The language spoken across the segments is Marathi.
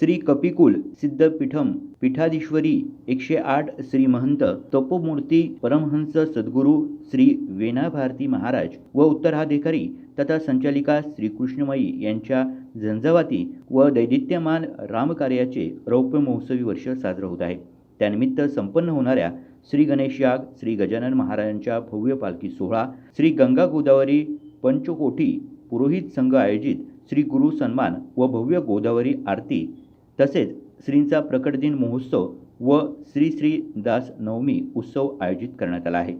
श्री कपिकुल सिद्धपीठम पीठाधीश्वरी एकशे आठ श्री महंत तपोमूर्ती परमहंस सद्गुरू श्री वेना भारती महाराज व उत्तराधिकारी तथा संचालिका श्रीकृष्णमयी यांच्या झंझावाती व दैदित्यमान रामकार्याचे रौप्य महोत्सवी वर्ष साजरं होत आहे. त्यानिमित्त संपन्न होणाऱ्या श्री गणेश याग श्री गजानन महाराजांच्या भव्य पालखी सोहळा श्री गंगा गोदावरी पंचकोटी पुरोहित संघ आयोजित श्री गुरु सन्मान व भव्य गोदावरी आरती तसेच श्रींचा प्रकट दिन महोत्सव व श्री श्री दास नवमी उत्सव आयोजित करण्यात आला आहे.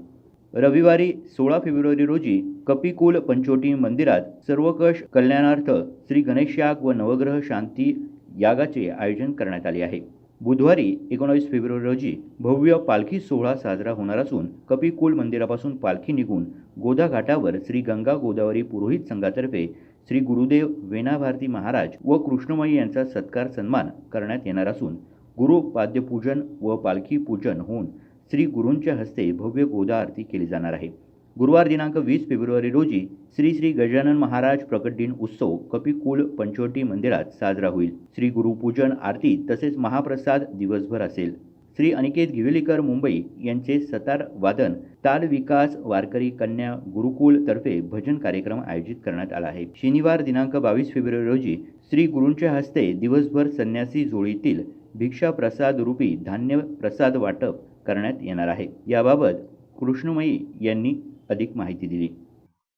रविवारी सोळा फेब्रुवारी रोजी कपिकुल पंचोटी मंदिरात सर्वकष कल्याणार्थ श्री गणेश याग व नवग्रह शांती यागाचे आयोजन करण्यात आले आहे. बुधवारी एकोणावीस फेब्रुवारी रोजी भव्य पालखी सोहळा साजरा होणार असून कपिकुल मंदिरापासून पालखी निघून गोदा घाटावर श्री गंगा गोदावरी पुरोहित संघातर्फे श्री गुरुदेव वेणाभारती महाराज व कृष्णमयी यांचा सत्कार सन्मान करण्यात येणार असून गुरु पाद्यपूजन व पालखी पूजन होऊन श्री गुरूंच्या हस्ते भव्य गोदा आरती केली जाणार आहे. गुरुवार दिनांक वीस फेब्रुवारी रोजी श्री श्री गजानन महाराज प्रकट दिन उत्सव कपिकुल पंचवटी मंदिरात साजरा होईल. श्री गुरुपूजन आरती तसेच महाप्रसाद दिवसभर असेल. श्री अनिकेत घिवेलीकर मुंबई यांचे सतार वादन ताल विकास वारकरी कन्या गुरुकुल तर्फे भजन कार्यक्रम आयोजित करण्यात आला आहे. शनिवार दिनांक बावीस फेब्रुवारी रोजी श्री गुरूंच्या हस्ते दिवसभर संन्यासी जोळीतील भिक्षा प्रसाद रूपी धान्य प्रसाद वाटप करण्यात येणार आहे. याबाबत कृष्णमयी यांनी अधिक माहिती दिली.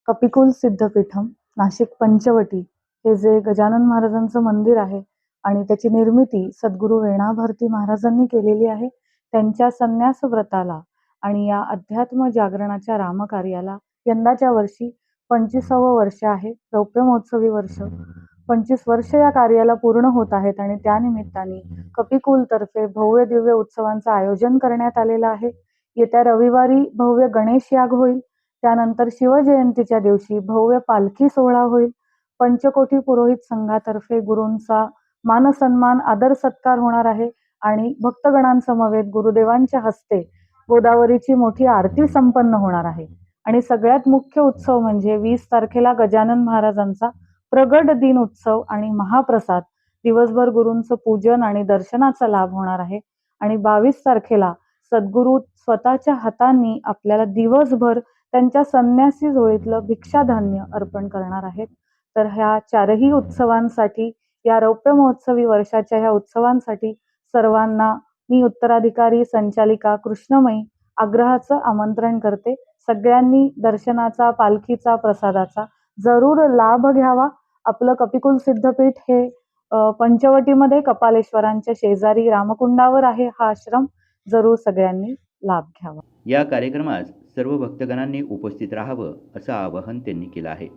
कपिकुल सिद्धपीठम नाशिक पंचवटी हे जे गजानन महाराजांचं मंदिर आहे आणि त्याची निर्मिती सद्गुरू वेणा भारती महाराजांनी केलेली आहे त्यांच्या संन्यास व्रताला आणि या अध्यात्म जागरणाच्या रामकार्याला यंदाच्या वर्षी पंचवीसावं वर्ष आहे रौप्य महोत्सवी वर्ष. पंचवीस वर्ष या कार्याला पूर्ण होत आहेत आणि त्यानिमित्ताने कपिकुल तर्फे भव्य दिव्य उत्सवांचं आयोजन करण्यात आलेलं आहे. येत्या रविवारी भव्य गणेश याग होईल. त्यानंतर शिवजयंतीच्या दिवशी भव्य पालखी सोहळा होईल. पंचकोटी पुरोहित संघातर्फे गुरूंचा मानसन्मान आदर सत्कार होणार आहे आणि भक्तगणांसमवेत गुरुदेवांच्या हस्ते गोदावरीची मोठी आरती संपन्न होणार आहे. आणि सगळ्यात मुख्य उत्सव म्हणजे वीस तारखेला गजानन महाराजांचा प्रगट दिन उत्सव आणि महाप्रसाद. दिवसभर गुरूंचं पूजन आणि दर्शनाचा लाभ होणार आहे. आणि बावीस तारखेला सद्गुरू स्वतःच्या हातांनी आपल्याला दिवसभर त्यांच्या संन्यासी जोळीतलं भिक्षाधान्य अर्पण करणार आहेत. तर ह्या चारही उत्सवांसाठी या रौप्य महोत्सवी वर्षाच्या ह्या उत्सवांसाठी सर्वांना मी उत्तराधिकारी संचालिका कृष्णमयी आग्रहाचं आमंत्रण करते. सगळ्यांनी दर्शनाचा पालखीचा प्रसादाचा जरूर लाभ घ्यावा. आपलं कपिकुल सिद्धपीठ हे पंचवटीमध्ये कपालेश्वरांच्या शेजारी रामकुंडावर आहे हा आश्रम. जरूर सगळ्यांनी लाभ घ्यावा. या कार्यक्रमास सर्व भक्तगणांनी उपस्थित राहावं असं आवाहन त्यांनी केलं आहे.